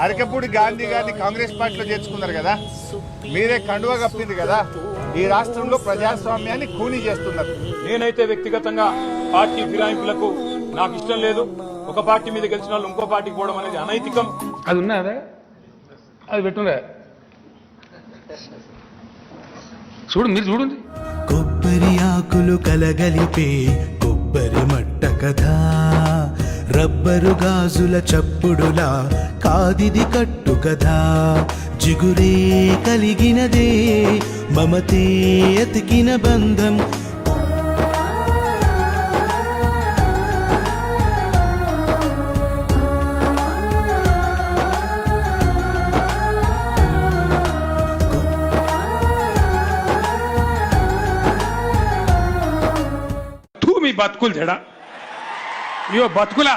అరకపూడి గాంధీ గారిని కాంగ్రెస్ పార్టీలో చేర్చుకున్నారు కదా? మీరే కండువా కప్పింది కదా? ఈ రాష్ట్రంలో ప్రజాస్వామ్యాన్ని కూనీ చేస్తున్నారు. నేనైతే వ్యక్తిగతంగా పార్టీ ఫిరాయింపులకు నాకు ఇష్టం లేదు. ఒక పార్టీ మీద గెలిచిన వాళ్ళు ఇంకో పార్టీకి పోవడం అనేది అనైతికం. అది ఉన్నదా అది పెట్టుందా చూడు మీరు చూడండి. కొబ్బరి ఆకులు కలగలిపే కొబ్బరి మట్ట కథ. రబ్బరు గాజుల చప్పుడులా కాదిది కట్టు కదా జిగురే కలిగినదే మమతే అతికిన బంధం. తూ మీ బతుకులు ఇయో బతుకులా.